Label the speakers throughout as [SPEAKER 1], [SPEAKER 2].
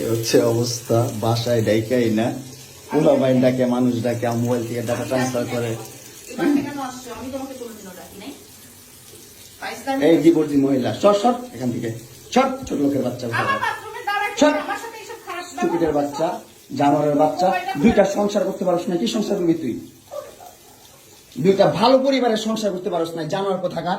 [SPEAKER 1] এই হচ্ছে অবস্থা বাসায় ডাইকাই না। পুরো বাইন ডাকে মানুষ ডাকে মোবাইল থেকে ডাটা ট্রান্সফার করে। এই ডিভোর্সি মহিলা। সর সর এখান থেকে। সর ছোট লোকের বাচ্চা বাচ্চা জানোয়ারের বাচ্চা দুইটা সংসার করতে পারস না কি সংসার করবি তুই? দুইটা ভালো পরিবারের সংসার করতে পারস না জানোয়ার কোথাকার?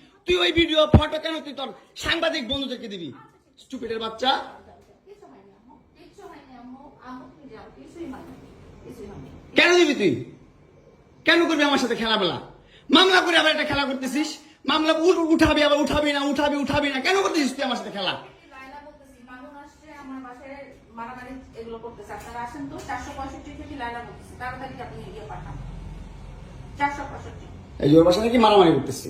[SPEAKER 1] তুই ওই ভিডিও ফটো কেন তুই তোর সাংবাদিক বন্ধুদেরকে দিবি? স্টুপিডের বাচ্চা। কেন দিবি তুই? কেন করবি আমার সাথে খেলাবেলা মামলা করে আবার একটা খেলা করতেছিস? মামলা উঠাবি আবার উঠাবি না, উঠাবি উঠাবি না। কেন করতেছিস তুই আমার সাথে খেলা? এই ওর বাসা নাকি মারামারি করতেছি।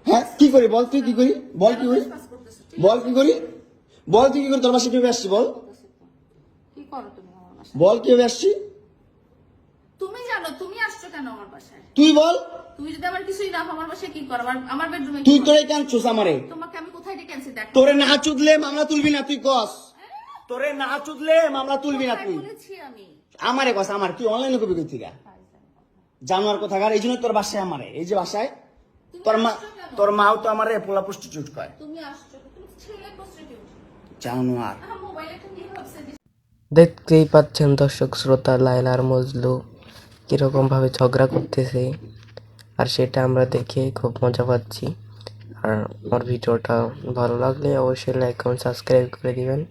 [SPEAKER 1] হ্যাঁ কি করি বল তুই কি করি? বল কি করি? বল কি করি? বল তুই কি করি? তোর বাসায় কীভাবে আসছি বল?
[SPEAKER 2] কি তুমি
[SPEAKER 1] বল কীভাবে আসছি?
[SPEAKER 2] তুমি জানো তুমি আসছো কেন আমার বাসায়?
[SPEAKER 1] তুই বল।
[SPEAKER 2] তুমি যদি আমার কিছুই না আমার বাসায় কি করো? আমার আমার বেডরুমে
[SPEAKER 1] তুই তোরে কেন চুস আমারে?
[SPEAKER 2] তোমাকে আমি কোথায় ডেকে আনছি? দেখ।
[SPEAKER 1] তোরে না চুদলে মামলা তুলবি না তুই কস। তোরে না চুদলে মামলা তুলবি না তুই। আমারে কথা আমার। তুই অনলাইনে কবি কই থেকে জানোয়ার কোথাকার? এই জন্য তোর বাসায় আমারে। এই যে বাসায় তোর মা তোর মাও তো আমারে পোলা প্রস্টিটিউট কয়।
[SPEAKER 2] তুমি আসছো তুমি ছেলে প্রস্টিটিউট
[SPEAKER 1] জানোয়ার।
[SPEAKER 3] দেখতেই পাচ্ছেন দর্শক শ্রোতা লাইলার মজলু কীরকম ভাবে ঝগড়া করতেছে আর সেটা আমরা দেখে খুব মজা পাচ্ছি। আর আমার ভিডিওটা ভালো লাগলে অবশ্যই লাইক কমেন্ট সাবস্ক্রাইব করে দিবেন।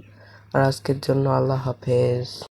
[SPEAKER 3] আর আজকের জন্য আল্লাহ হাফেজ।